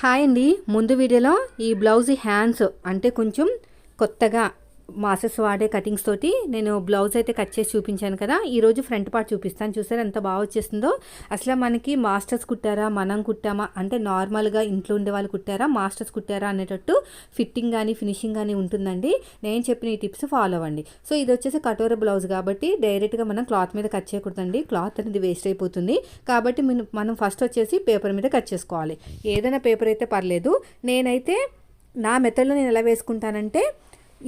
Hi అండి. ముందు వీడియోలో ఈ బ్లౌజ్ హ్యాండ్స్ అంటే కొంచెం కొత్తగా మాసెస్ వాడే కటింగ్స్ తోటి నేను బ్లౌజ్ అయితే కట్ చేసి చూపించాను కదా ఈరోజు ఫ్రంట్ పార్ట్ చూపిస్తాను. చూసారు ఎంత బాగా వచ్చేస్తుందో? అసలు మనకి మాస్టర్స్ కుట్టారా మనం కుట్టామా? అంటే నార్మల్గా ఇంట్లో ఉండే వాళ్ళు కుట్టారా మాస్టర్స్ కుట్టారా అనేటట్టు ఫిట్టింగ్ కానీ ఫినిషింగ్ కానీ ఉంటుందండి. నేను చెప్పిన ఈ టిప్స్ ఫాలో అవ్వండి. సో ఇది వచ్చేసి కటోర బ్లౌజ్ కాబట్టి డైరెక్ట్గా మనం క్లాత్ మీద కట్ చేయకూడదండి. క్లాత్ అనేది వేస్ట్ అయిపోతుంది. కాబట్టి మనం- మనం ఫస్ట్ వచ్చేసి పేపర్ మీద కట్ చేసుకోవాలి. ఏదైనా పేపర్ అయితే పర్లేదు. నేనైతే నా మెథడ్లో నేను ఎలా వేసుకుంటానంటే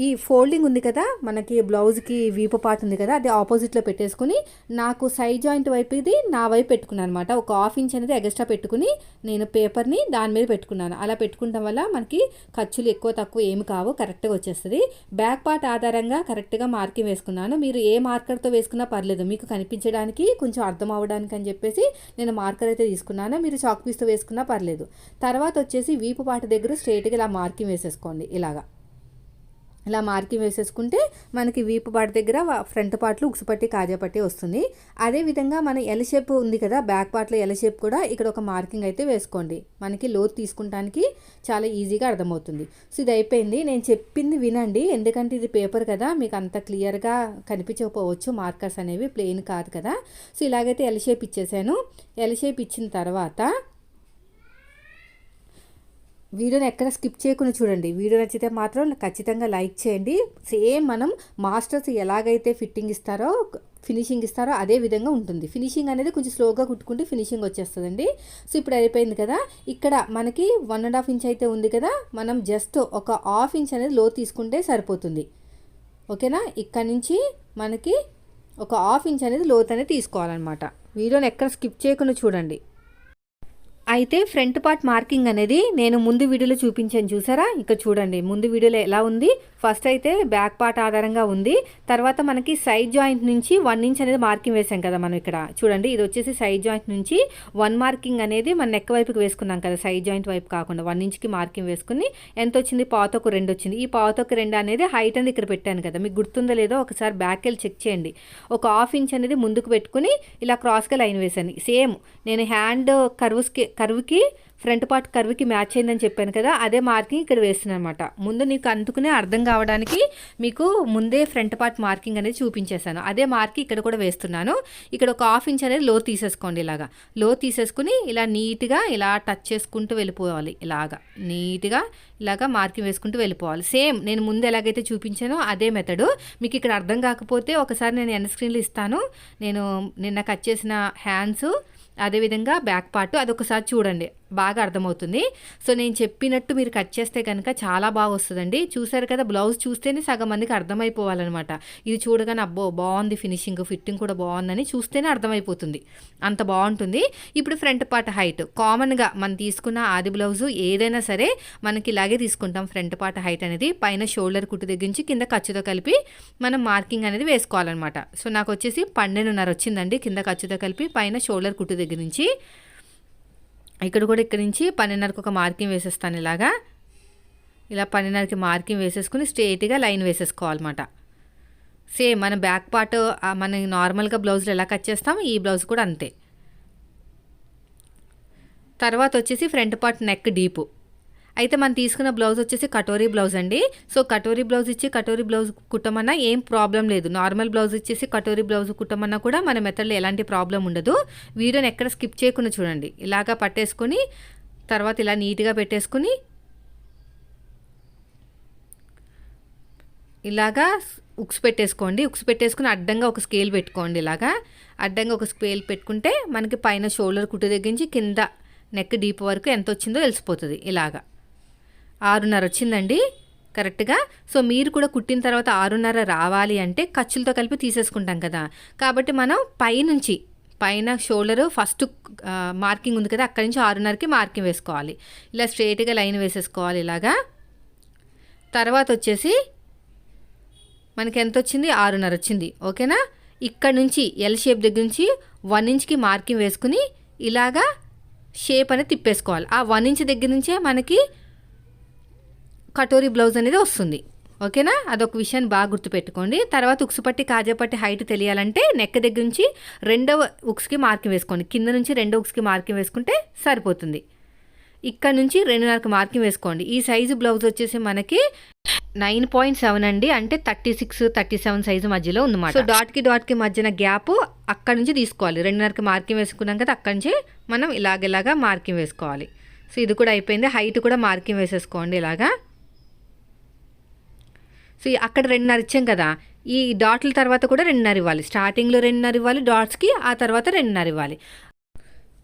ఈ ఫోల్డింగ్ ఉంది కదా మనకి బ్లౌజ్కి వీపు పార్ట్ ఉంది కదా అది ఆపోజిట్లో పెట్టేసుకుని నాకు సైడ్ జాయింట్ వైపు ఇది నా వైపు పెట్టుకున్నాను అనమాట ఒక హాఫ్ ఇంచ్ అనేది ఎక్స్ట్రా పెట్టుకుని నేను పేపర్ని దాని మీద పెట్టుకున్నాను. అలా పెట్టుకోవడం వల్ల మనకి ఖర్చులు ఎక్కువ తక్కువ ఏమి కావు కరెక్ట్గా వచ్చేస్తుంది. బ్యాక్ పార్ట్ ఆధారంగా కరెక్ట్గా మార్కింగ్ వేసుకున్నాను. మీరు ఏ మార్కర్తో వేసుకున్నా పర్లేదు మీకు కనిపించడానికి కొంచెం అర్థం అవ్వడానికి అని చెప్పేసి నేను మార్కర్ అయితే తీసుకున్నాను. మీరు చాక్ పీస్తో వేసుకున్నా పర్లేదు. తర్వాత వచ్చేసి వీపు పాట దగ్గర స్ట్రైట్గా ఇలా మార్కింగ్ వేసేసుకోండి ఇలాగా. ఇలా మార్కింగ్ వేసేసుకుంటే మనకి వీపు పాట దగ్గర ఫ్రంట్ పార్ట్లో ఉక్సుపట్టి కాజాపట్టి వస్తుంది. అదేవిధంగా మన ఎల్ షేప్ ఉంది కదా బ్యాక్ పార్ట్లో ఎల్ షేప్ కూడా ఇక్కడ ఒక మార్కింగ్ అయితే వేసుకోండి. మనకి లోతు తీసుకుంటానికి చాలా ఈజీగా అర్థమవుతుంది. సో ఇది అయిపోయింది. నేను చెప్పింది వినండి. ఎందుకంటే ఇది పేపర్ కదా మీకు అంత క్లియర్గా కనిపించకపోవచ్చు మార్కర్స్ అనేవి ప్లెయిన్ కాదు కదా. సో ఇలాగైతే ఎల్ షేప్ ఇచ్చేసాను. ఎల్ షేప్ ఇచ్చిన తర్వాత వీడియోని ఎక్కడ స్కిప్ చేయకుండా చూడండి. వీడియో నచ్చితే మాత్రం ఖచ్చితంగా లైక్ చేయండి. సేమ్ మనం మాస్టర్స్ ఎలాగైతే ఫిట్టింగ్ ఇస్తారో ఫినిషింగ్ ఇస్తారో అదే విధంగా ఉంటుంది. ఫినిషింగ్ అనేది కొంచెం స్లోగా కుట్టుకుంటే ఫినిషింగ్ వచ్చేస్తుందండి. సో ఇప్పుడు అయిపోయింది కదా. ఇక్కడ మనకి వన్ అండ్ హాఫ్ ఇంచ్ అయితే ఉంది కదా. మనం జస్ట్ ఒక హాఫ్ ఇంచ్ అనేది లో తీసుకుంటే సరిపోతుంది. ఓకేనా? ఇక్కడ నుంచి మనకి ఒక హాఫ్ ఇంచ్ అనేది లోత్ అనేది తీసుకోవాలన్నమాట. వీడియోని ఎక్కడ స్కిప్ చేయకుండా చూడండి. అయితే ఫ్రంట్ పార్ట్ మార్కింగ్ అనేది నేను ముందు వీడియోలో చూపించాను చూసారా? ఇక చూడండి ముందు వీడియోలో ఎలా ఉంది? ఫస్ట్ అయితే బ్యాక్ పార్ట్ ఆధారంగా ఉంది. తర్వాత మనకి సైడ్ జాయింట్ నుంచి వన్ ఇంచ్ అనేది మార్కింగ్ వేసాం కదా మనం ఇక్కడ. చూడండి ఇది వచ్చేసి సైడ్ జాయింట్ నుంచి వన్ మార్కింగ్ అనేది మన నెక్ వైపుకి వేసుకున్నాం కదా సైడ్ జాయింట్ వైపు కాకుండా వన్ ఇంచ్కి మార్కింగ్ వేసుకుని ఎంత వచ్చింది? పాతొక రెండు వచ్చింది. ఈ పాతొక రెండు అనేది హైట్ అనేది ఇక్కడ పెట్టాను కదా. మీకు గుర్తుందో లేదో ఒకసారి బ్యాక్ వెళ్ళి చెక్ చేయండి. ఒక హాఫ్ ఇంచ్ అనేది ముందుకు పెట్టుకుని ఇలా క్రాస్గా లైన్ వేసాను. సేమ్ నేను హ్యాండ్ కర్వ్స్కి కర్వ్కి ఫ్రంట్ పార్ట్ కర్వ్కి మ్యాచ్ అయిందని చెప్పాను కదా అదే మార్కింగ్ ఇక్కడ వేస్తున్నాను అనమాట ముందు నీకు అందుకునే అర్థం కావడానికి మీకు ముందే ఫ్రంట్ పార్ట్ మార్కింగ్ అనేది చూపించేశాను. అదే మార్క్ ఇక్కడ కూడా వేస్తున్నాను. ఇక్కడ ఒక హాఫ్ ఇంచ్ అనేది లో తీసేసుకోండి ఇలాగా. లో తీసేసుకుని ఇలా నీట్గా ఇలా టచ్ చేసుకుంటూ వెళ్ళిపోవాలి. ఇలాగా నీట్గా ఇలాగా మార్కింగ్ వేసుకుంటూ వెళ్ళిపోవాలి. సేమ్ నేను ముందు ఎలాగైతే చూపించానో అదే మెథడు. మీకు ఇక్కడ అర్థం కాకపోతే ఒకసారి నేను ఎన్ స్క్రీన్లు ఇస్తాను. నేను నిన్న కట్ చేసిన హ్యాండ్స్ అదేవిధంగా బ్యాక్ పార్ట్ అదొకసారి చూడండి. బాగా అర్థమవుతుంది. సో నేను చెప్పినట్టు మీరు కట్ చేస్తే కనుక చాలా బాగా వస్తుందండి. చూసారు కదా బ్లౌజ్ చూస్తేనే సగం మందికి అర్థమైపోవాలన్నమాట. ఇది చూడగానే అబ్బో బాగుంది ఫినిషింగ్ ఫిట్టింగ్ కూడా బాగుందని చూస్తేనే అర్థమైపోతుంది. అంత బాగుంటుంది. ఇప్పుడు ఫ్రంట్ పార్ట్ హైట్. కామన్గా మనం తీసుకున్న ఆది బ్లౌజు ఏదైనా సరే మనకి ఇలాగే తీసుకుంటాం. ఫ్రంట్ పార్ట్ హైట్ అనేది పైన షోల్డర్ కుట్టు దగ్గర నుంచి కింద ఖర్చుతో కలిపి మనం మార్కింగ్ అనేది వేసుకోవాలన్నమాట. సో నాకు వచ్చేసి పన్నెండున్నర వచ్చిందండి కింద ఖర్చుతో కలిపి పైన షోల్డర్ కుట్టు దగ్గర నుంచి. ఇక్కడ కూడా ఇక్కడ నుంచి పన్నెండున్నరకు ఒక మార్కింగ్ వేసేస్తాను ఇలాగా. ఇలా పన్నెండున్నరకి మార్కింగ్ వేసేసుకుని స్ట్రేట్గా లైన్ వేసేసుకోవాలన్నమాట. సేమ్ మన బ్యాక్ పార్ట్ మన నార్మల్గా బ్లౌజ్లో ఎలా కట్ చేస్తామో ఈ బ్లౌజ్ కూడా అంతే. తర్వాత వచ్చేసి ఫ్రంట్ పార్ట్ నెక్ డీపు. అయితే మనం తీసుకున్న బ్లౌజ్ వచ్చేసి కటోరీ బ్లౌజ్ అండి. సో కటోరీ బ్లౌజ్ ఇచ్చి కటోరీ బ్లౌజ్ కుట్టమన్నా ఏం ప్రాబ్లం లేదు. నార్మల్ బ్లౌజ్ ఇచ్చేసి కటోరీ బ్లౌజ్ కుట్టమన్నా కూడా మన మెథడ్లో ఎలాంటి ప్రాబ్లం ఉండదు. వీడియోని ఎక్కడ స్కిప్ చేయకుండా చూడండి. ఇలాగా పట్టేసుకొని తర్వాత ఇలా నీట్గా పెట్టేసుకుని ఇలాగా ఉక్స్ పెట్టేసుకోండి. ఉక్స్ పెట్టేసుకుని అడ్డంగా ఒక స్కేల్ పెట్టుకోండి ఇలాగా. అడ్డంగా ఒక స్కేల్ పెట్టుకుంటే మనకి పైన షోల్డర్ కుట్టు తగ్గించి కింద నెక్ డీప్ వరకు ఎంత వచ్చిందో తెలిసిపోతుంది ఇలాగా. ఆరున్నర వచ్చిందండి. కరెక్ట్గా? సో మీరు కూడా కుట్టిన తర్వాత ఆరున్నర రావాలి అంటే ఖర్చులతో కలిపి తీసేసుకుంటాం కదా. కాబట్టి మనం పైనుంచి పైన షోల్డర్ ఫస్ట్ మార్కింగ్ ఉంది కదా అక్కడి నుంచి ఆరున్నరకి మార్కింగ్ వేసుకోవాలి. ఇలా స్ట్రైట్గా లైన్ వేసేసుకోవాలి ఇలాగా. తర్వాత వచ్చేసి మనకి ఎంత వచ్చింది? ఆరున్నర వచ్చింది. ఓకేనా? ఇక్కడ నుంచి ఎల్ షేప్ దగ్గర నుంచి వన్ ఇంచ్కి మార్కింగ్ వేసుకుని ఇలాగా షేప్ అనేది తిప్పేసుకోవాలి. ఆ వన్ ఇంచ్ దగ్గర నుంచే మనకి కటోరీ బ్లౌజ్ అనేది వస్తుంది. ఓకేనా? అదొక విషయాన్ని బాగా గుర్తుపెట్టుకోండి. తర్వాత ఉక్సుపట్టి కాజాపట్టి హైట్ తెలియాలంటే నెక్ దగ్గర నుంచి రెండవ ఉక్స్కి మార్కింగ్ వేసుకోండి. కింద నుంచి రెండో ఉక్స్కి మార్కింగ్ వేసుకుంటే సరిపోతుంది. ఇక్కడ నుంచి రెండున్నరకు మార్కింగ్ వేసుకోండి. ఈ సైజు బ్లౌజ్ వచ్చేసి మనకి నైన్ పాయింట్ సెవెన్ అండి. అంటే thirty six thirty seven size మధ్యలో ఉందన్నమాట. సో డాట్కి డాట్కి మధ్యన గ్యాప్ అక్కడ నుంచి తీసుకోవాలి. రెండున్నరకి మార్కింగ్ వేసుకున్నాం కదా అక్కడి నుంచి మనం ఇలాగ మార్కింగ్ వేసుకోవాలి. సో ఇది కూడా అయిపోయింది. హైట్ కూడా మార్కింగ్ వేసేసుకోండి ఇలాగా. సో అక్కడ రెండున్నర ఇచ్చాం కదా. ఈ డాట్ల తర్వాత కూడా రెండున్నర ఇవ్వాలి. స్టార్టింగ్లో రెండున్నర ఇవ్వాలి డాట్స్కి ఆ తర్వాత రెండున్నర ఇవ్వాలి.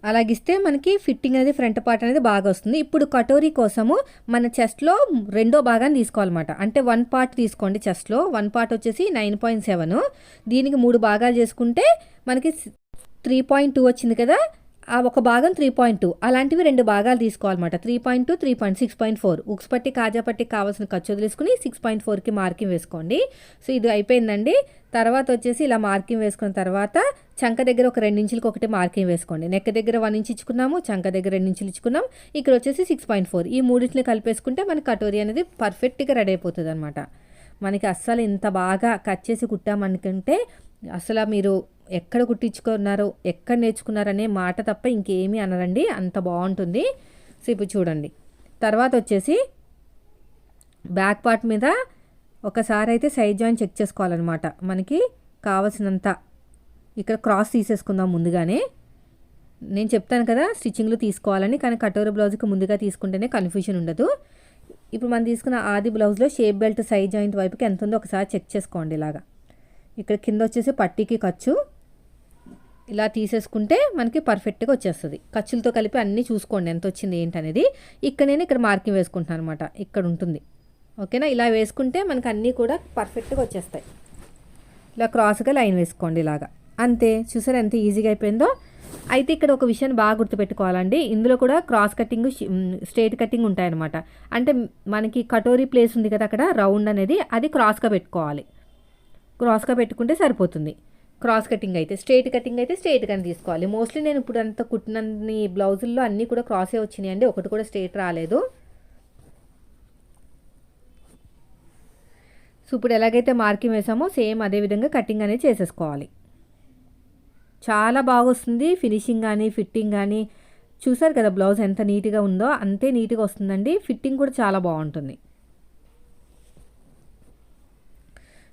అలాగిస్తే మనకి ఫిట్టింగ్ అనేది ఫ్రంట్ పార్ట్ అనేది బాగా వస్తుంది. ఇప్పుడు కటోరీ కోసము మన చెస్ట్లో రెండో భాగాన్ని తీసుకోవాలన్నమాట. అంటే వన్ పార్ట్ తీసుకోండి చెస్ట్లో. వన్ పార్ట్ వచ్చేసి నైన్ పాయింట్ సెవెన్. దీనికి మూడు భాగాలు చేసుకుంటే మనకి త్రీ పాయింట్ టూ వచ్చింది కదా. ఆ ఒక భాగం త్రీ పాయింట్ టూ అలాంటివి రెండు భాగాలు తీసుకోవాలన్నమాట. Three point two three point six point four ఉక్స్ పట్టి కాజా పట్టి కావాల్సిన ఖర్చు వదిలేసుకుని సిక్స్ పాయింట్ ఫోర్కి మార్కింగ్ వేసుకోండి. సో ఇది అయిపోయిందండి. తర్వాత వచ్చేసి ఇలా మార్కింగ్ వేసుకున్న తర్వాత చంక దగ్గర ఒక రెండు ఇంచులకి ఒకటి మార్కింగ్ వేసుకోండి. నెక్క దగ్గర వన్ ఇంచ్ ఇచ్చుకున్నాము చంక దగ్గర రెండు ఇంచులు ఇచ్చుకున్నాం ఇక్కడ వచ్చేసి సిక్స్ పాయింట్ ఫోర్ ఈ మూడింటిని కలిపేసుకుంటే మన కటోరీ అనేది పర్ఫెక్ట్గా రెడీ అయిపోతుంది అనమాట మనకి అస్సలు ఇంత బాగా కట్ చేసి కుట్టామనుకుంటే అసలు మీరు ఎక్కడ కుట్టించుకున్నారో ఎక్కడ నేర్చుకున్నారనే మాట తప్ప ఇంకేమీ అనరండి. అంత బాగుంటుంది. సో ఇప్పుడు చూడండి. తర్వాత వచ్చేసి బ్యాక్ పార్ట్ మీద ఒకసారి అయితే సైడ్ జాయిన్ చెక్ చేసుకోవాలన్నమాట. మనకి కావలసినంత ఇక్కడ క్రాస్ తీసేసుకుందాం ముందుగానే. నేను చెప్తాను కదా స్టిచ్చింగ్లు తీసుకోవాలని కానీ కటోర బ్లౌజ్కి ముందుగా తీసుకుంటేనే కన్ఫ్యూజన్ ఉండదు. ఇప్పుడు మనం తీసుకున్న ఆది బ్లౌజ్లో షేప్ బెల్ట్ సైజ్ జాయింట్ వైపుకి ఎంత ఉందో ఒకసారి చెక్ చేసుకోండి ఇలాగా. ఇక్కడ కింద వచ్చేసి పట్టీకి ఖర్చు. ఇలా తీసేసుకుంటే మనకి పర్ఫెక్ట్గా వచ్చేస్తుంది. ఖర్చులతో కలిపి అన్నీ చూసుకోండి ఎంత వచ్చింది ఏంటనేది. ఇక్కడ నేను ఇక్కడ మార్కింగ్ వేసుకుంటున్నాను అనమాట ఇక్కడ ఉంటుంది. ఓకేనా? ఇలా వేసుకుంటే మనకు అన్నీ కూడా పర్ఫెక్ట్గా వచ్చేస్తాయి. ఇలా క్రాస్గా లైన్ వేసుకోండి ఇలాగా. అంతే. చూసారు ఎంత ఈజీగా అయిపోయిందో? అయితే ఇక్కడ ఒక విషయాన్ని బాగా గుర్తుపెట్టుకోవాలండి. ఇందులో కూడా క్రాస్ కటింగ్ స్ట్రేట్ కటింగ్ ఉంటాయన్నమాట. అంటే మనకి కటోరీ ప్లేస్ ఉంది కదా అక్కడ రౌండ్ అనేది అది క్రాస్గా పెట్టుకోవాలి. క్రాస్గా పెట్టుకుంటే సరిపోతుంది. క్రాస్ కటింగ్ అయితే స్ట్రేట్ కటింగ్ అయితే స్ట్రైట్గానే తీసుకోవాలి. మోస్ట్లీ నేను ఇప్పుడు అంత కుట్టినన్ని బ్లౌజుల్లో అన్నీ కూడా క్రాసే వచ్చినాయి అండి ఒకటి కూడా స్ట్రైట్ రాలేదు. సో ఇప్పుడు ఎలాగైతే మార్కింగ్ వేసామో సేమ్ అదే విధంగా కటింగ్ అనేది చేసేసుకోవాలి. చాలా బాగా వస్తుంది ఫినిషింగ్ కానీ ఫిట్టింగ్ కానీ చూసారు కదా బ్లౌజ్ ఎంత నీట్గా ఉందో? అంతే నీట్గా వస్తుందండి. ఫిట్టింగ్ కూడా చాలా బాగుంటుంది.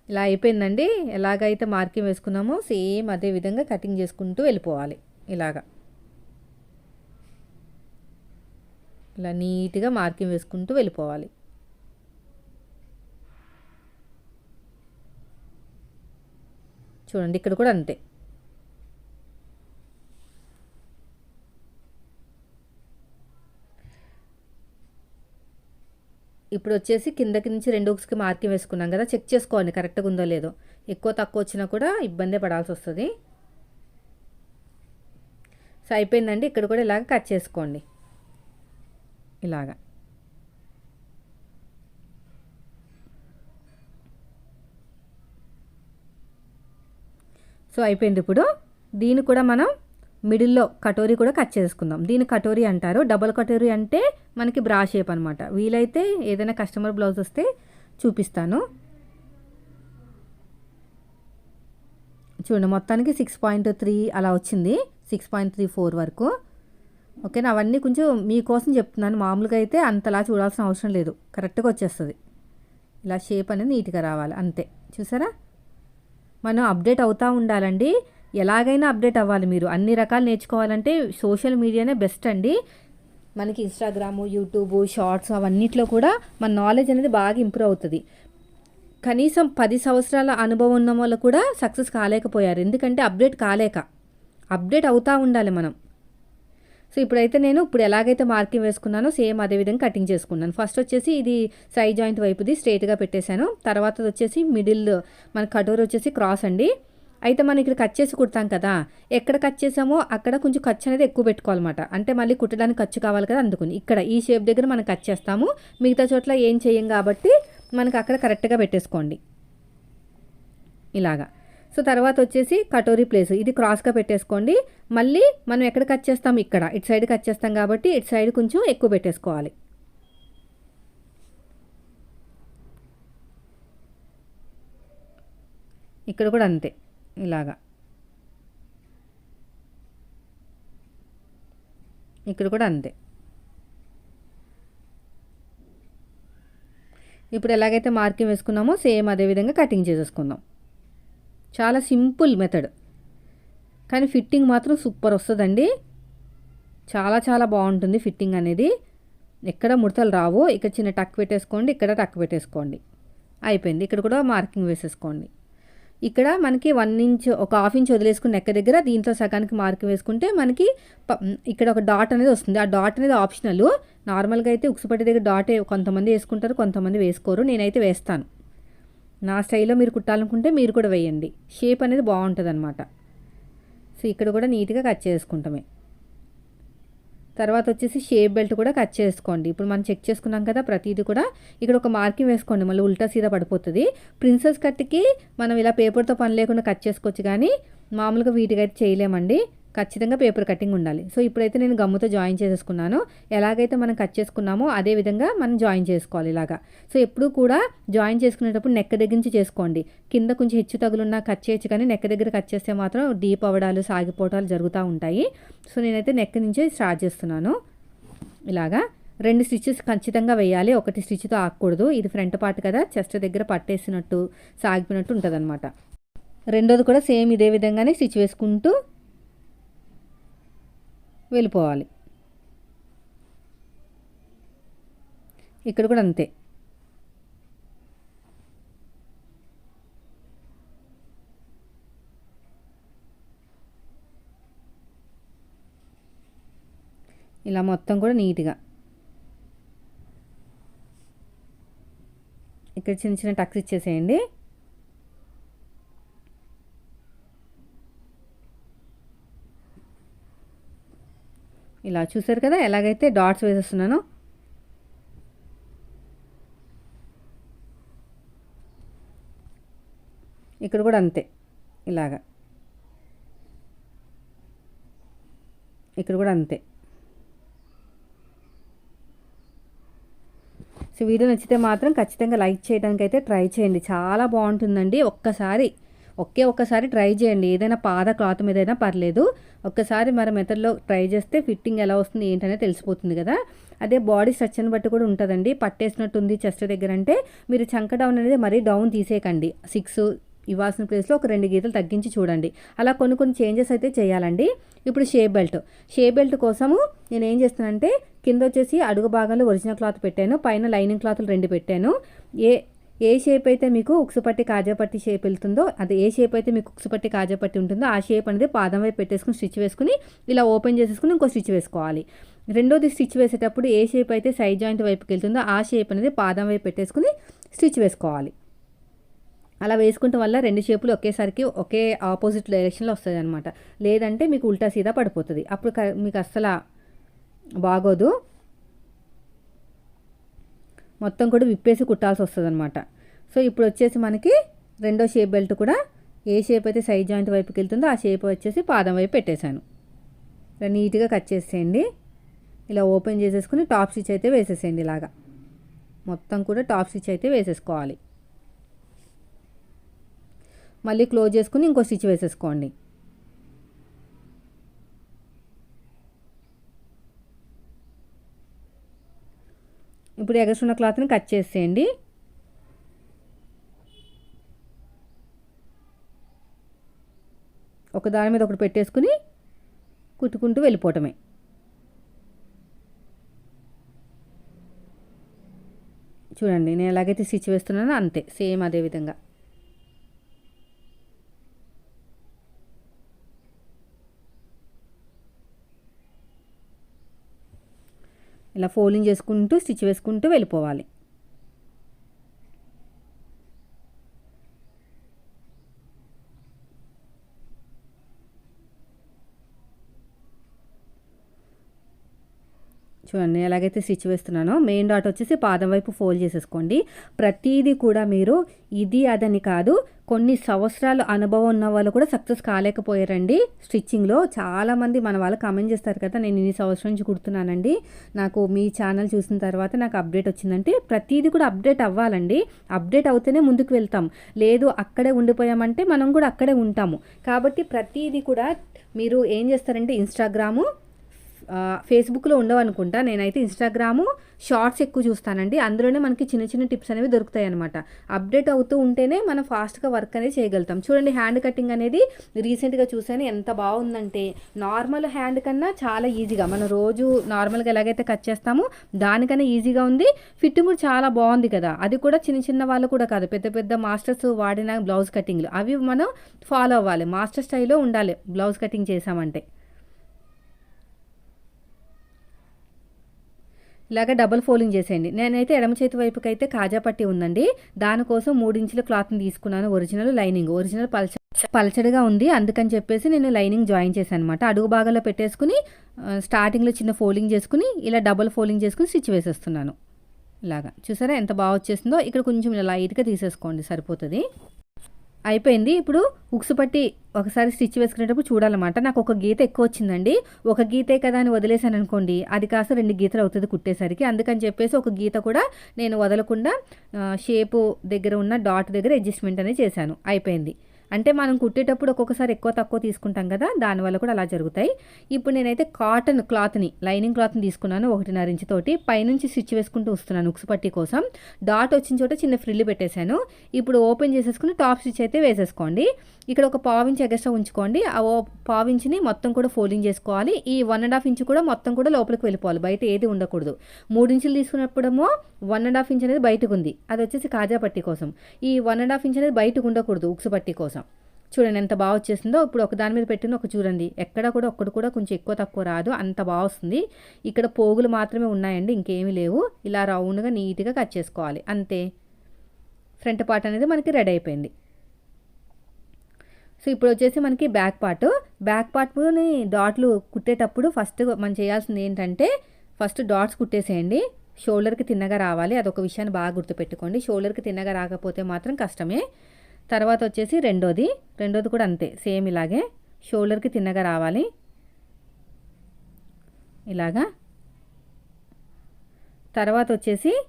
ఇలా అయిపోయిందండి. ఎలాగైతే మార్కింగ్ వేసుకున్నామో సేమ్ అదే విధంగా కటింగ్ చేసుకుంటూ వెళ్ళిపోవాలి. ఇలాగా. ఇలా నీట్గా మార్కింగ్ వేసుకుంటూ వెళ్ళిపోవాలి. చూడండి ఇక్కడ కూడా అంతే. ఇప్పుడు వచ్చేసి కిందకి నుంచి రెండు ఉక్స్కి మార్కింగ్ వేసుకున్నాం కదా చెక్ చేసుకోండి కరెక్ట్గా ఉందో లేదో. ఎక్కువ తక్కువ వచ్చినా కూడా ఇబ్బందే పడాల్సి వస్తుంది. సో అయిపోయిందండి. ఇక్కడ కూడా ఇలాగ కట్ చేసుకోండి. ఇలాగా. సో అయిపోయింది ఇప్పుడు. దీన్ని కూడా మనం మిడిల్లో కటోరీ కూడా కట్ చేసుకుందాం. దీన్ని కటోరీ అంటారు. డబుల్ కటోరీ అంటే మనకి బ్రా షేప్ అనమాట వీలైతే ఏదైనా కస్టమర్ బ్లౌజ్ వస్తే చూపిస్తాను. చూడండి మొత్తానికి సిక్స్ పాయింట్ త్రీ అలా వచ్చింది. సిక్స్ పాయింట్ త్రీ ఫోర్ వరకు. ఓకేనా? అవన్నీ కొంచెం మీకోసం చెప్తున్నాను. మామూలుగా అయితే అంతలా చూడాల్సిన అవసరం లేదు. కరెక్ట్గా వచ్చేస్తుంది. ఇలా షేప్ అనేది నీట్గా రావాలి. అంతే. చూసారా? మనం అప్డేట్ అవుతూ ఉండాలండి. ఎలాగైనా అప్డేట్ అవ్వాలి మీరు. అన్ని రకాలు నేర్చుకోవాలంటే సోషల్ మీడియానే బెస్ట్ అండి. మనకి ఇన్స్టాగ్రాము యూట్యూబ్ షార్ట్స్ అవన్నిట్లో కూడా మన నాలెడ్జ్ అనేది బాగా ఇంప్రూవ్ అవుతుంది. కనీసం పది సంవత్సరాల అనుభవం ఉన్న వాళ్ళు కూడా సక్సెస్ కాలేకపోయారు. ఎందుకంటే అప్డేట్ కాలేక. అప్డేట్ అవుతూ ఉండాలి మనం. సో ఇప్పుడైతే నేను ఇప్పుడు ఎలాగైతే మార్కింగ్ వేసుకున్నానో సేమ్ అదే విధంగా కటింగ్ చేసుకున్నాను. ఫస్ట్ వచ్చేసి ఇది సైడ్ జాయింట్ వైపుది స్ట్రేట్గా పెట్టేశాను. తర్వాత వచ్చేసి మిడిల్ మన కటోర్ వచ్చేసి క్రాస్ అండి. అయితే మనం ఇక్కడ కట్ చేసి కుడతాం కదా ఎక్కడ కట్ చేసామో అక్కడ కొంచెం ఖర్చు అనేది ఎక్కువ పెట్టుకోవాలన్నమాట. అంటే మళ్ళీ కుట్టడానికి ఖర్చు కావాలి కదా అందుకుని ఇక్కడ ఈ షేప్ దగ్గర మనం కట్ చేస్తాము. మిగతా చోట్ల ఏం చేయం కాబట్టి మనకు అక్కడ కరెక్ట్గా పెట్టేసుకోండి. ఇలాగా. సో తర్వాత వచ్చేసి కటోరీ ప్లేస్ ఇది క్రాస్గా పెట్టేసుకోండి. మళ్ళీ మనం ఎక్కడ కట్ చేస్తాం? ఇక్కడ. ఇటు సైడ్ కట్ చేస్తాం కాబట్టి ఇటు సైడ్ కొంచెం ఎక్కువ పెట్టేసుకోవాలి. ఇక్కడ కూడా అంతే. ఇలాగా. ఇక్కడ కూడా అంతే. ఇప్పుడు ఎలాగైతే మార్కింగ్ వేసుకున్నామో సేమ్ అదేవిధంగా కటింగ్ చేసేసుకుందాం. చాలా సింపుల్ మెథడ్. కానీ ఫిట్టింగ్ మాత్రం సూపర్ వస్తుందండి. చాలా చాలా బాగుంటుంది ఫిట్టింగ్ అనేది. ఎక్కడ ముడతలు రావు ఇక్కడ చిన్న టక్ పెట్టేసుకోండి ఇక్కడ టక్ పెట్టేసుకోండి. అయిపోయింది. ఇక్కడ కూడా మార్కింగ్ వేసేసుకోండి. ఇక్కడ మనకి వన్ ఇంచ్ ఒక హాఫ్ ఇంచ్ వదిలేసుకుని నెక్క దగ్గర దీంట్లో సగానికి మార్క్ వేసుకుంటే మనకి ఇక్కడ ఒక డాట్ అనేది వస్తుంది. ఆ డాట్ అనేది ఆప్షనల్ నార్మల్గా అయితే ఉక్సుపట్టి దగ్గర డాట్ కొంతమంది వేసుకుంటారు కొంతమంది వేసుకోరు. నేనైతే వేస్తాను. నా స్టైల్లో మీరు కుట్టాలనుకుంటే మీరు కూడా వేయండి. షేప్ అనేది బాగుంటుంది అనమాట సో ఇక్కడ కూడా నీట్గా కట్ చేసుకుంటామే. తర్వాత వచ్చేసి షేప్ బెల్ట్ కూడా కట్ చేసుకోండి. ఇప్పుడు మనం చెక్ చేసుకున్నాం కదా ప్రతిదీ కూడా ఇక్కడ ఒక మార్కింగ్ వేసుకోండి. మళ్ళీ ఉల్టా సీదా పడిపోతుంది. ప్రిన్సెస్ కట్కి మనం ఇలా పేపర్తో పని లేకుండా కట్ చేసుకోవచ్చు కానీ మామూలుగా వీటికైతే చేయలేమండి. ఖచ్చితంగా పేపర్ కటింగ్ ఉండాలి. సో ఇప్పుడైతే నేను గమ్ముతో జాయిన్ చేసేసుకున్నాను. ఎలాగైతే మనం కట్ చేసుకున్నామో అదే విధంగా మనం జాయిన్ చేసుకోవాలి ఇలాగా. సో ఎప్పుడు కూడా జాయిన్ చేసుకునేటప్పుడు నెక్క దగ్గర నుంచి చేసుకోండి. కింద కొంచెం హెచ్చు తగులున్నా కట్ చేయొచ్చు కానీ నెక్క దగ్గర కట్ చేస్తే మాత్రం డీప్ అవ్వడాలు సాగిపోవడాలు జరుగుతూ ఉంటాయి. సో నేనైతే నెక్క నుంచే స్టార్ట్ చేస్తున్నాను. ఇలాగా రెండు స్టిచ్చెస్ ఖచ్చితంగా వేయాలి. ఒకటి స్టిచ్తో ఆకూడదు ఇది ఫ్రంట్ పార్ట్ కదా చెస్ట్ దగ్గర పట్టేసినట్టు సాగిపోయినట్టు ఉంటుంది అనమాట రెండోది కూడా సేమ్ ఇదే విధంగానే స్టిచ్ వేసుకుంటూ వెళ్ళిపోవాలి. ఇక్కడ కూడా అంతే. ఇలా మొత్తం కూడా నీట్గా. ఇక్కడ చిన్న చిన్న టక్స్ ఇచ్చేసేయండి. ఇలా చూసారు కదా ఎలాగైతే డాట్స్ వేసేస్తున్నానో. ఇక్కడ కూడా అంతే ఇలాగా. ఇక్కడ కూడా అంతే. సో వీడియో నచ్చితే మాత్రం ఖచ్చితంగా లైక్ చేయడానికి అయితే ట్రై చేయండి. చాలా బాగుంటుందండి. ఒక్కసారి ఒకే ఒక్కసారి ట్రై చేయండి. ఏదైనా పాద క్లాత్ మీద అయినా పర్లేదు. ఒక్కసారి మరి మెథడ్లో ట్రై చేస్తే ఫిట్టింగ్ ఎలా వస్తుంది ఏంటనే తెలిసిపోతుంది కదా. అదే బాడీ స్ట్రక్చర్ని బట్టి కూడా ఉంటుందండి. పట్టేసినట్టు ఉంది చెస్ట్ దగ్గర అంటే మీరు చంక డౌన్ అనేది మరీ డౌన్ తీసేయకండి. సిక్స్ ఇవ్వాల్సిన ప్లేస్లో ఒక రెండు గీతలు తగ్గించి చూడండి. అలా కొన్ని కొన్ని చేంజెస్ అయితే చేయాలండి. ఇప్పుడు షే బెల్ట్. షే బెల్ట్ కోసము నేను ఏం చేస్తానంటే కింద వచ్చేసి అడుగు భాగంలో ఒరిజినల్ క్లాత్ పెట్టాను. పైన లైనింగ్ క్లాత్లు రెండు పెట్టాను. ఏ ఏ షేప్ అయితే మీకు ఉక్సుపట్టి కాజాపట్టి షేప్ వెళ్తుందో అది ఏ షేప్ అయితే మీకు ఉక్సుపట్టి కాజాపట్టి ఉంటుందో ఆ షేప్ అనేది పాదం వైపు పెట్టేసుకుని స్టిచ్ వేసుకుని ఇలా ఓపెన్ చేసేసుకుని ఇంకో స్టిచ్ వేసుకోవాలి. రెండోది స్టిచ్ వేసేటప్పుడు ఏ షేప్ అయితే సైడ్ జాయింట్ వైపుకి వెళ్తుందో ఆ షేప్ అనేది పాదం వైపు పెట్టేసుకుని స్టిచ్ వేసుకోవాలి. అలా వేసుకుంటాం వల్ల రెండు షేపులు ఒకేసారికి ఒకే ఆపోజిట్ డైరెక్షన్లో వస్తుంది అనమాట లేదంటే మీకు ఉల్టా సీదా పడిపోతుంది. అప్పుడు క- మీకు అస్సలు బాగోదు. మొత్తం కూడా విప్పేసి కుట్టాల్సి వస్తుంది అనమాట సో ఇప్పుడు వచ్చేసి మనకి రెండో షేప్ బెల్ట్ కూడా ఏ షేప్ అయితే సైడ్ జాయింట్ వైపుకి వెళ్తుందో ఆ షేప్ వచ్చేసి పాదం వైపు పెట్టేశాను. ఇలా నీట్గా కట్ చేసేయండి. ఇలా ఓపెన్ చేసేసుకుని టాప్ స్టిచ్ అయితే వేసేసేయండి ఇలాగా. మొత్తం కూడా టాప్ స్టిచ్ అయితే వేసేసుకోవాలి. మళ్ళీ క్లోజ్ చేసుకుని ఇంకో స్టిచ్ వేసేసుకోండి. ఇప్పుడు ఎగసున్న క్లాత్ని కట్ చేసేయండి. ఒక దాని మీద ఒకటి పెట్టేసుకుని కుట్టుకుంటూ వెళ్ళిపోవటమే. చూడండి నేను ఎలాగైతే స్టిచ్ వేస్తున్నానో అంతే సేమ్ అదే విధంగా. ఇలా ఫోల్డింగ్ చేసుకుంటూ స్టిచ్ వేసుకుంటూ వెళ్ళిపోవాలి. చూడండి ఎలాగైతే స్టిచ్ వేస్తున్నానో మెయిన్ డాట్ వచ్చేసి పాదం వైపు ఫోల్డ్ చేసేసుకోండి. ప్రతిదీ కూడా మీరు ఇది అదని కాదు కొన్ని సంవత్సరాలు అనుభవం ఉన్న వాళ్ళు కూడా సక్సెస్ కాలేకపోయారండి స్టిచ్చింగ్లో. చాలామంది మన వాళ్ళు కామెంట్ చేస్తారు కదా నేను ఇన్ని సంవత్సరం నుంచి కుడుతున్నానండి. నాకు మీ ఛానల్ చూసిన తర్వాత నాకు అప్డేట్ వచ్చిందంటే ప్రతిదీ కూడా అప్డేట్ అవ్వాలండి. అప్డేట్ అవుతేనే ముందుకు వెళ్తాం. లేదు అక్కడే ఉండిపోయామంటే మనం కూడా అక్కడే ఉంటాము. కాబట్టి ప్రతిదీ కూడా మీరు ఏం చేస్తారంటే ఇన్స్టాగ్రాము ఫేస్బుక్లో ఉండవు అనుకుంటా నేనైతే ఇన్స్టాగ్రాము షార్ట్స్ ఎక్కువ చూస్తానండి. అందులోనే మనకి చిన్న చిన్న టిప్స్ అనేవి దొరుకుతాయి అనమాట అప్డేట్ అవుతూ ఉంటేనే మనం ఫాస్ట్గా వర్క్ అనేది చేయగలుగుతాం. చూడండి హ్యాండ్ కటింగ్ అనేది రీసెంట్గా చూసాను ఎంత బాగుందంటే నార్మల్ హ్యాండ్ కన్నా చాలా ఈజీగా. మనం రోజు నార్మల్గా ఎలాగైతే కట్ చేస్తామో దానికన్నా ఈజీగా ఉంది. ఫిట్టింగ్ కూడా చాలా బాగుంది కదా. అది కూడా చిన్న చిన్న వాళ్ళు కూడా కాదు. పెద్ద పెద్ద మాస్టర్స్ వాడిన బ్లౌజ్ కటింగ్లు. అవి మనం ఫాలో అవ్వాలి. మాస్టర్ స్టైల్లో ఉండాలి బ్లౌజ్ కటింగ్ చేసామంటే. ఇలాగ డబుల్ ఫోల్డింగ్ చేసేయండి. నేనైతే ఎడమ చేతి వైపుకి అయితే కాజా పట్టి ఉందండి. దానికోసం మూడించుల క్లాత్ని తీసుకున్నాను. ఒరిజినల్ లైనింగ్ ఒరిజినల్ పల్చ పలచడిగా ఉంది. అందుకని చెప్పేసి నేను లైనింగ్ జాయిన్ చేశాను అనమాట అడుగు భాగంలో పెట్టేసుకుని స్టార్టింగ్లో చిన్న ఫోల్డింగ్ చేసుకుని ఇలా డబుల్ ఫోల్డింగ్ చేసుకుని స్టిచ్ వేసేస్తున్నాను. ఇలాగా. చూసారా ఎంత బాగా వచ్చేసిందో? ఇక్కడ కొంచెం లైట్గా తీసేసుకోండి సరిపోతుంది. అయిపోయింది. ఇప్పుడు ఉక్సు పట్టి ఒకసారి స్టిచ్ వేసుకునేటప్పుడు చూడాలన్నమాట. నాకు ఒక గీత ఎక్కువ వచ్చిందండి. ఒక గీతే కదా అని వదిలేసాను అనుకోండి అది కాస్త రెండు గీతలు అవుతుంది కుట్టేసరికి. అందుకని చెప్పేసి ఒక గీత కూడా నేను వదలకుండా షేపు దగ్గర ఉన్న డాట్ దగ్గర అడ్జస్ట్మెంట్ అనేది చేశాను. అయిపోయింది. అంటే మనం కుట్టేటప్పుడు ఒక్కొక్కసారి ఎక్కువ తక్కువ తీసుకుంటాం కదా దానివల్ల కూడా అలా జరుగుతాయి. ఇప్పుడు నేనైతే కాటన్ క్లాత్ని లైనింగ్ క్లాత్ని తీసుకున్నాను ఒకటిన్నర ఇంచు తోటి. పైనుంచి స్టిచ్ వేసుకుంటూ వస్తున్నాను ఉక్సుపట్టి కోసం. డాట్ వచ్చిన చోట చిన్న ఫ్రిల్లు పెట్టేశాను. ఇప్పుడు ఓపెన్ చేసేసుకుని టాప్ స్టిచ్ అయితే వేసేసుకోండి. ఇక్కడ ఒక పావు ఎగస్ట్రా ఉంచుకోండి. ఆ ఓ పావు మొత్తం కూడా ఫోల్డింగ్ చేసుకోవాలి. ఈ వన్ అండ్ హాఫ్ ఇంచ్ కూడా మొత్తం కూడా లోపలికి వెళ్ళిపోవాలి. బయట ఏది ఉండకూడదు. మూడు ఇంచులు తీసుకున్నప్పుడేమో వన్ అండ్ హాఫ్ ఇంచ్ అనేది బయటకు ఉంది అది వచ్చేసి కాజా పట్టి కోసం. ఈ వన్ అండ్ హాఫ్ ఇంచ్ అనేది బయటకు ఉండకూడదు ఉక్సుపట్టి కోసం. చూడండి ఎంత బాగా వచ్చేసిందో. ఇప్పుడు ఒక దాని మీద పెట్టిన ఒక చూడండి. ఎక్కడ కూడా ఒక్కడు కూడా కొంచెం ఎక్కువ తక్కువ రాదు. అంత బాగా వస్తుంది. ఇక్కడ పోగులు మాత్రమే ఉన్నాయండి ఇంకేమీ లేవు. ఇలా రౌండ్గా నీట్గా కట్ చేసుకోవాలి. అంతే. ఫ్రంట్ పార్ట్ అనేది మనకి రెడీ అయిపోయింది. సో ఇప్పుడు వచ్చేసి మనకి బ్యాక్ పార్ట్. బ్యాక్ పార్ట్ని డాట్లు కుట్టేటప్పుడు ఫస్ట్ మనం చేయాల్సింది ఏంటంటే ఫస్ట్ డాట్స్ కుట్టేసేయండి. షోల్డర్కి తిన్నగా రావాలి. అదొక విషయాన్ని బాగా గుర్తుపెట్టుకోండి. షోల్డర్కి తిన్నగా రాకపోతే మాత్రం కష్టమే. తర్వాత వచ్చేసి రెండోది. రెండోది కూడా అంతే సేమ్ ఇలాగే. షోల్డర్కి తిన్నగా రావాలి. ఇలాగా. తర్వాత వచ్చేసి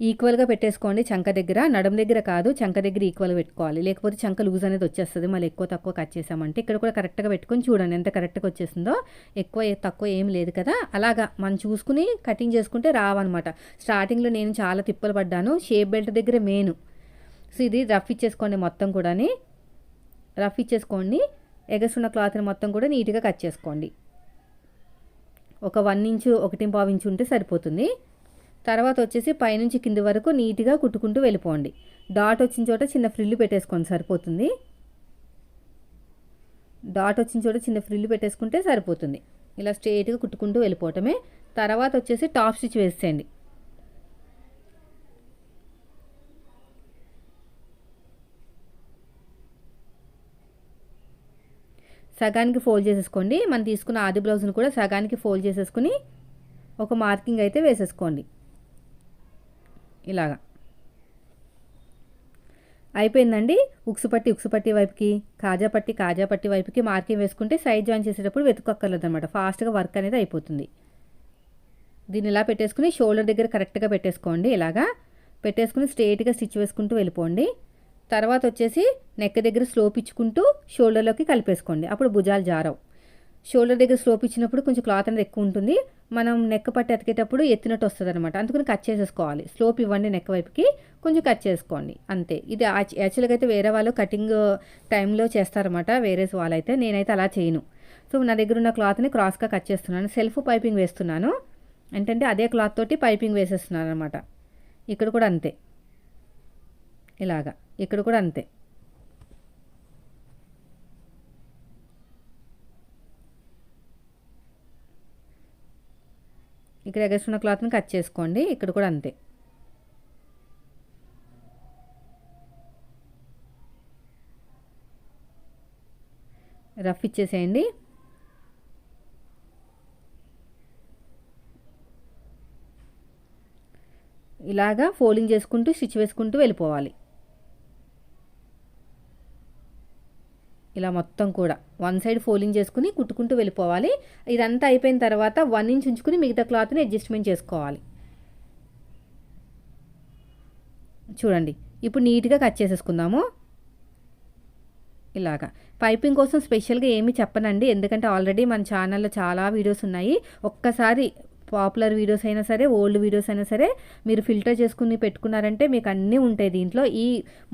ఈక్వల్గా పెట్టేసుకోండి చంక దగ్గర. నడుం దగ్గర కాదు చంక దగ్గర ఈక్వల్గా పెట్టుకోవాలి. లేకపోతే చంక లూజ్ అనేది వచ్చేస్తుంది. మళ్ళీ ఎక్కువ తక్కువ కట్ చేసామంటే ఇక్కడ కూడా కరెక్ట్గా పెట్టుకొని చూడండి ఎంత కరెక్ట్గా వచ్చేసిందో. ఎక్కువ తక్కువ ఏం లేదు కదా. అలాగా మనం చూసుకుని కటింగ్ చేసుకుంటే రావన్నమాట. స్టార్టింగ్లో నేను చాలా తిప్పలు పడ్డాను. షేప్ బెల్ట్ దగ్గర మెయిన్. సో ఇది రఫ్ ఇచ్చేసుకోండి మొత్తం కూడాని. రఫ్ ఇచ్చేసుకోండి. ఎగసున్న క్లాత్ని మొత్తం కూడా నీట్గా కట్ చేసుకోండి. ఒక వన్ ఇంచు ఒకటి పావు ఇంచు ఉంటే సరిపోతుంది. తర్వాత వచ్చేసి పైనుంచి కింది వరకు నీట్గా కుట్టుకుంటూ వెళ్ళిపోండి. డాట్ వచ్చిన చోట చిన్న ఫ్రిల్లు పెట్టేసుకోండి సరిపోతుంది. డాట్ వచ్చిన చోట చిన్న ఫ్రిల్లు పెట్టేసుకుంటే సరిపోతుంది. ఇలా స్ట్రేట్గా కుట్టుకుంటూ వెళ్ళిపోవటమే. తర్వాత వచ్చేసి టాప్ స్టిచ్ వేసేయండి. సగానికి ఫోల్డ్ చేసేసుకోండి. మనం తీసుకున్న ఆది బ్లౌజ్ని కూడా సగానికి ఫోల్డ్ చేసేసుకుని ఒక మార్కింగ్ అయితే వేసేసుకోండి. ఇలాగా. అయిపోయిందండి. ఉక్సు పట్టి ఉక్సు పట్టి వైపుకి కాజా పట్టి కాజా పట్టి వైపుకి మార్కింగ్ వేసుకుంటే సైడ్ జాయిన్ చేసేటప్పుడు వెతుక్కర్లేదు అనమాట ఫాస్ట్గా వర్క్ అనేది అయిపోతుంది. దీన్ని ఇలా పెట్టేసుకుని షోల్డర్ దగ్గర కరెక్ట్గా పెట్టేసుకోండి. ఇలాగా పెట్టేసుకుని స్ట్రేట్గా స్టిచ్ వేసుకుంటూ వెళ్ళిపోండి. తర్వాత వచ్చేసి నెక్ దగ్గర స్లోప్ ఇచ్చుకుంటూ షోల్డర్లోకి కలిపేసుకోండి. అప్పుడు భుజాలు జారవు. షోల్డర్ దగ్గర స్లోప్ ఇచ్చినప్పుడు కొంచెం క్లాత్ అనేది ఎక్కువ ఉంటుంది. మనం నెక్ పట్టి ఎతికేటప్పుడు ఎత్తినట్టు వస్తుంది అనమాట అందుకని కట్ చేసేసుకోవాలి. స్లోప్ ఇవ్వండి నెక్ వైపుకి కొంచెం కట్ చేసుకోండి. అంతే. ఇది యాక్చువల్గా అయితే వేరే వాళ్ళు కటింగ్ టైంలో చేస్తారన్నమాట వేరే వాళ్ళైతే. నేనైతే అలా చేయను. సో నా దగ్గర ఉన్న క్లాత్ని క్రాస్గా కట్ చేస్తున్నాను. సెల్ఫ్ పైపింగ్ వేస్తున్నాను. ఏంటంటే అదే క్లాత్ తోటి పైపింగ్ వేసేస్తున్నాను అనమాట ఇక్కడ కూడా అంతే. ఇలాగా. ఇక్కడ కూడా అంతే. ఇక్కడ ఎగస్తున్న క్లాత్ని కట్ చేసుకోండి. ఇక్కడ కూడా అంతే. రఫ్ ఇచ్చేసేయండి. ఇలాగా ఫోల్డింగ్ చేసుకుంటూ స్టిచ్ వేసుకుంటూ వెళ్ళిపోవాలి. ఇలా మొత్తం కూడా. వన్ సైడ్ ఫోల్డింగ్ చేసుకుని కుట్టుకుంటూ వెళ్ళిపోవాలి. ఇదంతా అయిపోయిన తర్వాత వన్ ఇంచ్ ఉంచుకుని మిగతా క్లాత్ని అడ్జస్ట్మెంట్ చేసుకోవాలి. చూడండి. ఇప్పుడు నీట్గా కట్ చేసేసుకుందాము. ఇలాగా. పైపింగ్ కోసం స్పెషల్గా ఏమీ చెప్పనండి. ఎందుకంటే ఆల్రెడీ మన ఛానల్లో చాలా వీడియోస్ ఉన్నాయి. ఒక్కసారి పాపులర్ వీడియోస్ అయినా సరే ఓల్డ్ వీడియోస్ అయినా సరే మీరు ఫిల్టర్ చేసుకుని పెట్టుకున్నారంటే మీకు అన్నీ ఉంటాయి దీంట్లో. ఈ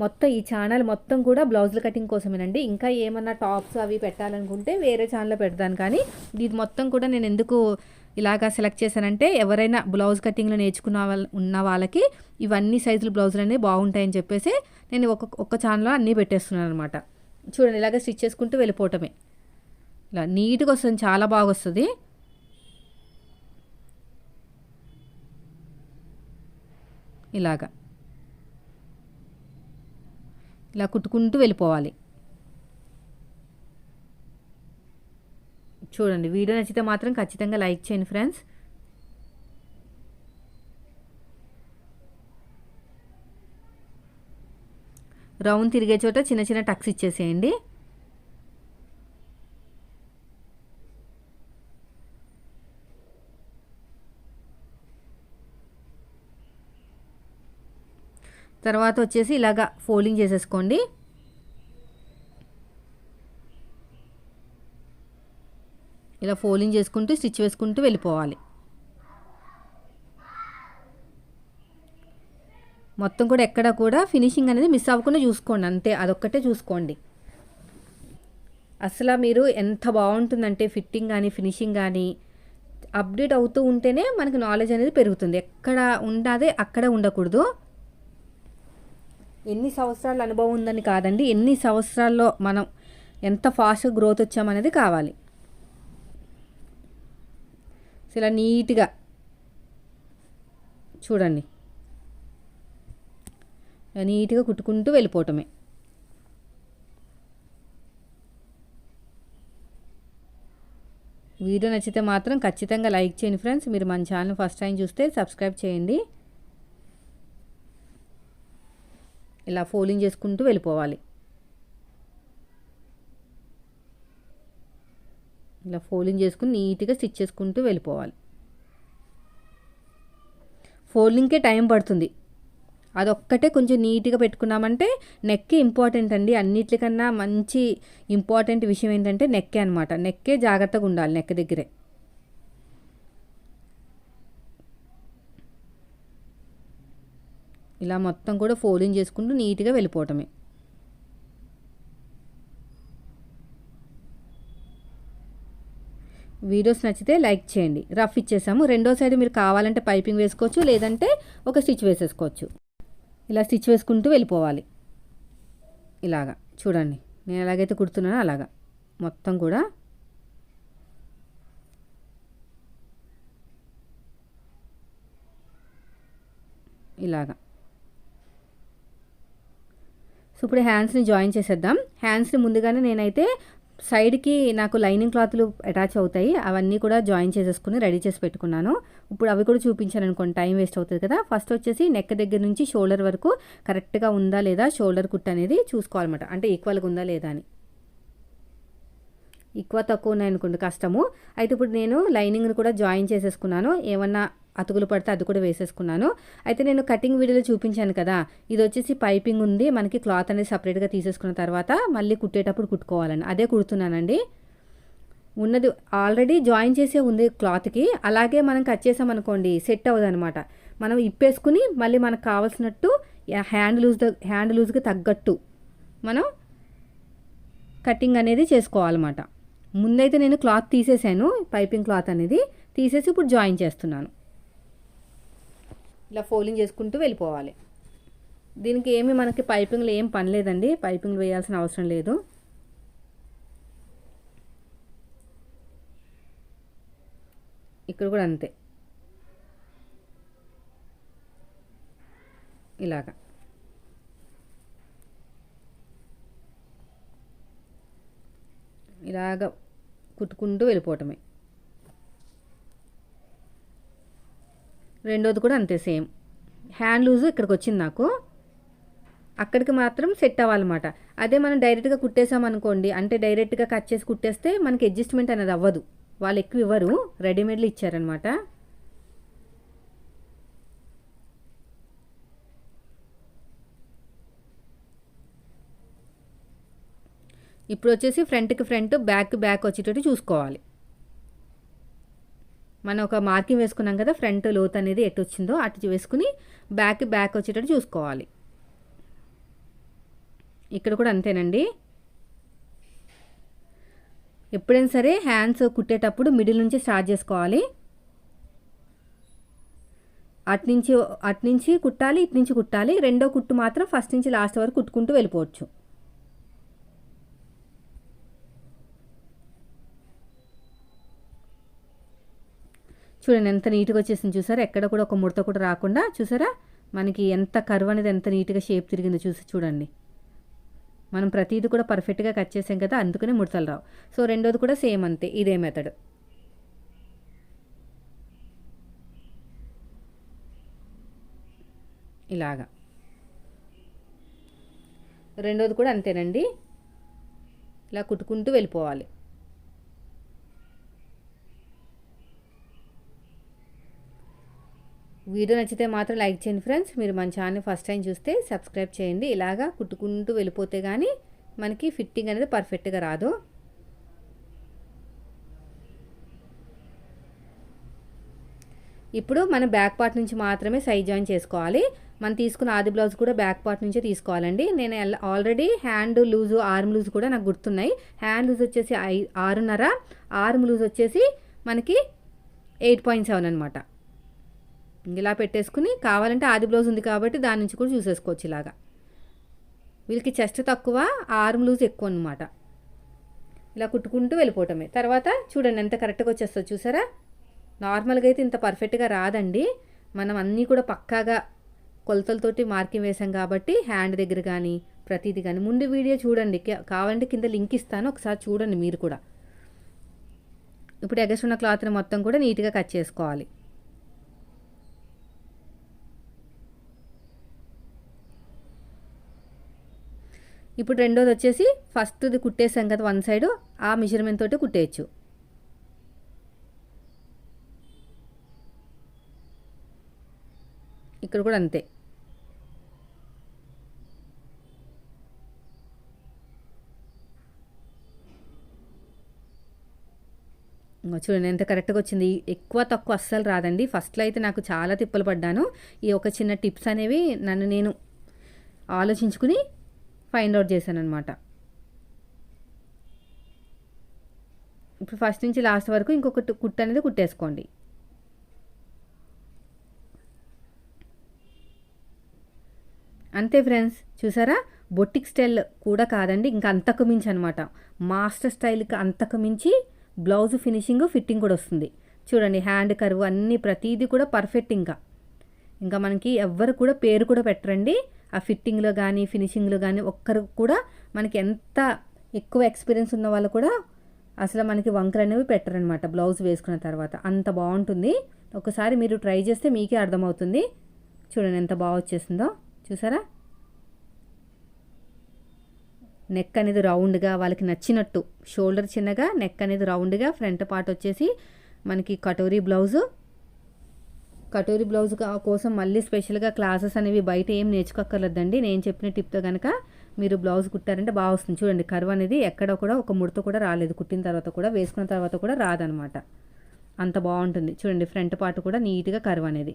మొత్తం ఈ ఛానల్ మొత్తం కూడా బ్లౌజుల కటింగ్ కోసమేనండి. ఇంకా ఏమన్నా టాప్స్ అవి పెట్టాలనుకుంటే వేరే ఛానల్లో పెడతాను. కానీ ఇది మొత్తం కూడా నేను ఎందుకు ఇలాగా సెలెక్ట్ చేశానంటే ఎవరైనా బ్లౌజ్ కటింగ్లో నేర్చుకున్న వాళ్ళ ఉన్న వాళ్ళకి ఇవన్నీ సైజులు బ్లౌజులు అనేవి బాగుంటాయని చెప్పేసి నేను ఒక ఒక్క ఛానల్లో అన్నీ పెట్టేస్తున్నాను అనమాట చూడండి ఇలాగ స్టిచ్ చేసుకుంటూ వెళ్ళిపోవటమే. ఇలా నీట్గా వస్తుంది చాలా బాగా వస్తుంది. ఇలాగా. ఇలా కుట్టుకుంటూ వెళ్ళిపోవాలి. చూడండి వీడియో నచ్చితే మాత్రం ఖచ్చితంగా లైక్ చేయండి ఫ్రెండ్స్. రౌండ్ తిరిగే చోట చిన్న చిన్న టక్స్ ఇచ్చేసేయండి. తర్వాత వచ్చేసి ఇలాగా ఫోల్డింగ్ చేసేసుకోండి. ఇలా ఫోల్డింగ్ చేసుకుంటూ స్టిచ్ వేసుకుంటూ వెళ్ళిపోవాలి. మొత్తం కూడా ఎక్కడ కూడా ఫినిషింగ్ అనేది మిస్ అవ్వకుండా చూసుకోండి. అంతే అదొక్కటే చూసుకోండి. అసలు మీరు ఎంత బాగుంటుందంటే ఫిట్టింగ్ కానీ ఫినిషింగ్ కానీ అప్డేట్ అవుతూ ఉంటేనే మనకి నాలెడ్జ్ అనేది పెరుగుతుంది. ఎక్కడ ఉండాదే అక్కడ ఉండకూడదు. ఎన్ని సంవత్సరాల అనుభవం ఉందని కాదండి ఎన్ని సంవత్సరాల్లో మనం ఎంత ఫాస్ట్గా గ్రోత్ వచ్చామనేది కావాలి. ఇలా నీట్గా చూడండి. నీట్గా కుట్టుకుంటూ వెళ్ళిపోవటమే. వీడియో నచ్చితే మాత్రం ఖచ్చితంగా లైక్ చేయండి ఫ్రెండ్స్. మీరు మన ఛానల్ ఫస్ట్ టైం చూస్తే సబ్స్క్రైబ్ చేయండి. ఇలా ఫోలింగ్ చేసుకుంటూ వెళ్ళిపోవాలి. ఇలా ఫోల్డింగ్ చేసుకుని నీట్గా స్టిచ్ చేసుకుంటూ వెళ్ళిపోవాలి. ఫోల్డింగ్కే టైం పడుతుంది. అదొక్కటే కొంచెం నీట్గా పెట్టుకున్నామంటే నెక్కే ఇంపార్టెంట్ అండి. అన్నిటికన్నా మంచి ఇంపార్టెంట్ విషయం ఏంటంటే నెక్కే అనమాట నెక్కే జాగ్రత్తగా ఉండాలి నెక్ దగ్గరే. ఇలా మొత్తం కూడా ఫోల్డింగ్ చేసుకుంటూ నీట్గా వెళ్ళిపోవటమే. వీడియోస్ నచ్చితే లైక్ చేయండి. రఫ్ ఇచ్చేసాము. రెండో సైడ్ మీరు కావాలంటే పైపింగ్ వేసుకోవచ్చు లేదంటే ఒక స్టిచ్ వేసేసుకోవచ్చు. ఇలా స్టిచ్ వేసుకుంటూ వెళ్ళిపోవాలి. ఇలాగా. చూడండి. నేను ఎలాగైతే కుడుతున్నానో అలాగా. మొత్తం కూడా ఇలాగా. సో ఇప్పుడు హ్యాండ్స్ని జాయిన్ చేసేద్దాం. హ్యాండ్స్ని ముందుగానే నేనైతే సైడ్కి నాకు లైనింగ్ క్లాత్లు అటాచ్ అవుతాయి. అవన్నీ కూడా జాయిన్ చేసేసుకుని రెడీ చేసి పెట్టుకున్నాను. ఇప్పుడు అవి కూడా చూపించాను అనుకోండి టైం వేస్ట్ అవుతుంది కదా. ఫస్ట్ వచ్చేసి నెక్ దగ్గర నుంచి షోల్డర్ వరకు కరెక్ట్గా ఉందా లేదా షోల్డర్ కుట్ అనేది చూసుకోవాలన్నమాట. అంటే ఈక్వల్గా ఉందా లేదా అని. ఎక్కువ తక్కువ ఉన్నాయనుకోండి కష్టము. అయితే ఇప్పుడు నేను లైనింగ్ని కూడా జాయిన్ చేసేసుకున్నాను. ఏమన్నా అతుకులు పడితే అది కూడా వేసేసుకున్నాను. అయితే నేను కటింగ్ వీడియోలో చూపించాను కదా ఇది వచ్చేసి పైపింగ్ ఉంది మనకి క్లాత్ అనేది సపరేట్గా తీసేసుకున్న తర్వాత మళ్ళీ కుట్టేటప్పుడు కుట్టుకోవాలని. అదే కుడుతున్నానండి. ఉన్నది ఆల్రెడీ జాయిన్ చేసే ఉంది క్లాత్కి అలాగే మనం కట్ చేసామనుకోండి సెట్ అవ్వదు అనమాట మనం ఇప్పేసుకుని మళ్ళీ మనకు కావాల్సినట్టు హ్యాండ్ లూజ్ హ్యాండ్ లూజ్కి తగ్గట్టు మనం కటింగ్ అనేది చేసుకోవాలన్నమాట. ముందైతే నేను క్లాత్ తీసేసాను పైపింగ్ క్లాత్ అనేది. తీసేసి ఇప్పుడు జాయిన్ చేస్తున్నాను. ఇలా ఫోల్డింగ్ చేసుకుంటూ వెళ్ళిపోవాలి. దీనికి ఏమి మనకి పైపింగ్లు ఏం పని లేదండి. పైపింగ్లు వేయాల్సిన అవసరం లేదు. ఇక్కడ కూడా అంతే. ఇలాగా. ఇలాగ కుట్టుకుంటూ వెళ్ళిపోవటమే. రెండోది కూడా అంతే సేమ్. హ్యాండ్ లూజ్ ఇక్కడికి వచ్చింది నాకు. అక్కడికి మాత్రం సెట్ అవ్వాలన్నమాట. అదే మనం డైరెక్ట్గా కుట్టేసామనుకోండి అంటే డైరెక్ట్గా కట్ చేసి కుట్టేస్తే మనకి అడ్జస్ట్మెంట్ అనేది అవ్వదు. వాళ్ళు ఎక్కువ ఇవ్వరు రెడీమేడ్లు ఇచ్చారనమాట ఇప్పుడు వచ్చేసి ఫ్రంట్కి ఫ్రంట్ బ్యాక్ బ్యాక్ వచ్చేటట్టు చూసుకోవాలి. మనం ఒక మార్కింగ్ వేసుకున్నాం కదా ఫ్రంట్ లోత్ అనేది ఎటు వచ్చిందో అటు వేసుకుని బ్యాక్ బ్యాక్ వచ్చేటట్టు చూసుకోవాలి. ఇక్కడ కూడా అంతేనండి. ఎప్పుడైనా సరే హ్యాండ్స్ కుట్టేటప్పుడు మిడిల్ నుంచి స్టార్ట్ చేసుకోవాలి. అటు నుంచి అటు నుంచి కుట్టాలి ఇటు నుంచి కుట్టాలి. రెండో కుట్టు మాత్రం ఫస్ట్ నుంచి లాస్ట్ వరకు కుట్టుకుంటూ వెళ్ళిపోవచ్చు. చూడండి ఎంత నీట్గా వచ్చేసింది చూసారా? ఎక్కడ కూడా ఒక ముడత కూడా రాకుండా చూసారా? మనకి ఎంత కర్వ్ అనేది ఎంత నీట్గా షేప్ తిరిగిందో చూసి చూడండి. మనం ప్రతిదీ కూడా పర్ఫెక్ట్గా కట్ చేసాం కదా అందుకనే ముడతలు రావు. సో రెండోది కూడా సేమ్ అంతే ఇదే మెథడ్. ఇలాగా. రెండోది కూడా అంతేనండి. ఇలా కుట్టుకుంటూ వెళ్ళిపోవాలి. వీడియో నచ్చితే మాత్రం లైక్ చేయండి ఫ్రెండ్స్. మీరు మన ఛానల్ ఫస్ట్ టైం చూస్తే సబ్స్క్రైబ్ చేయండి. ఇలాగా కుట్టుకుంటూ వెళ్ళిపోతే కానీ మనకి ఫిట్టింగ్ అనేది పర్ఫెక్ట్గా రాదు. ఇప్పుడు మన బ్యాక్ పార్ట్ నుంచి మాత్రమే సైజ్ జాయిన్ చేసుకోవాలి. మనం తీసుకున్న ఆది బ్లౌజ్ కూడా బ్యాక్ పార్ట్ నుంచే తీసుకోవాలండి. నేను already hand loose arm loose కూడా నాకు గుర్తున్నాయి. హ్యాండ్ లూజ్ వచ్చేసి ఐ ఆరున్నర ఆర్మ్ లూజ్ వచ్చేసి మనకి ఎయిట్ పాయింట్ సెవెన్ అనమాట ఇలా పెట్టేసుకుని కావాలంటే ఆది బ్లౌజ్ ఉంది కాబట్టి దాని నుంచి కూడా చూసేసుకోవచ్చు ఇలాగా. వీళ్ళకి చెస్ట్ తక్కువ ఆర్మ్ లూజ్ ఎక్కువ అనమాట ఇలా కుట్టుకుంటూ వెళ్ళిపోవటమే. తర్వాత చూడండి ఎంత కరెక్ట్గా వచ్చేస్తుంది చూసారా? నార్మల్గా అయితే ఇంత పర్ఫెక్ట్గా రాదండి. మనం అన్నీ కూడా పక్కాగా కొలతలతోటి మార్కింగ్ వేసాం కాబట్టి హ్యాండ్ దగ్గర కానీ ప్రతిదీ కానీ ముందు వీడియో చూడండి. కావాలంటే కింద లింక్ ఇస్తాను. ఒకసారి చూడండి మీరు కూడా. ఇప్పుడు ఎగసున్న క్లాత్ని మొత్తం కూడా నీట్గా కట్ చేసుకోవాలి. ఇప్పుడు రెండోది వచ్చేసి ఫస్ట్ది కుట్టేసాం కదా వన్ సైడ్ ఆ మెజర్మెంట్ తోటి కుట్టేయచ్చు. ఇక్కడ కూడా అంతే. చూడండి ఎంత కరెక్ట్గా వచ్చింది. ఎక్కువ తక్కువ అస్సలు రాదండి. ఫస్ట్లో అయితే నాకు చాలా తిప్పలు పడ్డాను. ఈ ఒక చిన్న టిప్స్ అనేవి నన్ను నేను ఆలోచించుకుని ఫైండ్ అవుట్ చేశాను అనమాట ఇప్పుడు ఫస్ట్ నుంచి లాస్ట్ వరకు ఇంకొక కుట్టు అనేది కుట్టేసుకోండి. అంతే ఫ్రెండ్స్ చూసారా? బొట్టిక్ స్టైల్ కూడా కాదండి ఇంకా అంతకు మించి అనమాట మాస్టర్ స్టైల్కి అంతకు మించి బ్లౌజ్ ఫినిషింగ్ ఫిట్టింగ్ కూడా వస్తుంది. చూడండి హ్యాండ్ కర్వ్ అన్నీ ప్రతిదీ కూడా పర్ఫెక్ట్ ఇంకా. ఇంకా మనకి ఎవ్వరు కూడా పేరు కూడా పెట్టరండి. ఆ ఫిట్టింగ్లో కానీ ఫినిషింగ్లో కానీ ఒక్కరు కూడా మనకి ఎంత ఎక్కువ ఎక్స్పీరియన్స్ ఉన్న వాళ్ళు కూడా అసలు మనకి వంకలు అనేవి పెట్టరనమాట బ్లౌజ్ వేసుకున్న తర్వాత అంత బాగుంటుంది. ఒకసారి మీరు ట్రై చేస్తే మీకే అర్థమవుతుంది. చూడండి ఎంత బాగా వచ్చేసిందో. చూసారా? నెక్ అనేది రౌండ్గా వాళ్ళకి నచ్చినట్టు. షోల్డర్ చిన్నగా నెక్ అనేది రౌండ్గా ఫ్రంట్ పార్ట్ వచ్చేసి మనకి కటోరీ బ్లౌజు. కటోరీ బ్లౌజ్ కోసం మళ్ళీ స్పెషల్గా క్లాసెస్ అనేవి బయట ఏం నేర్చుకోక్కర్లేదండి. నేను చెప్పిన టిప్తో కనుక మీరు బ్లౌజ్ కుట్టారంటే బాగా వస్తుంది. చూడండి కర్వ్ అనేది ఎక్కడ కూడా ఒక ముడత కూడా రాలేదు. కుట్టిన తర్వాత కూడా వేసుకున్న తర్వాత కూడా రాదనమాట. అంత బాగుంటుంది. చూడండి ఫ్రంట్ పార్ట్ కూడా నీట్గా కర్వ్ అనేది.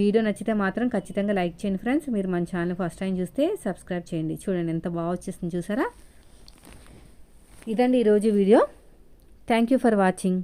వీడియో నచ్చితే మాత్రం ఖచ్చితంగా లైక్ చేయండి ఫ్రెండ్స్. మీరు మన ఛానల్ ఫస్ట్ టైం చూస్తే సబ్స్క్రైబ్ చేయండి. చూడండి ఎంత బాగా వచ్చేస్తుంది చూసారా? ఇదండి ఈరోజు video. Thank you for watching.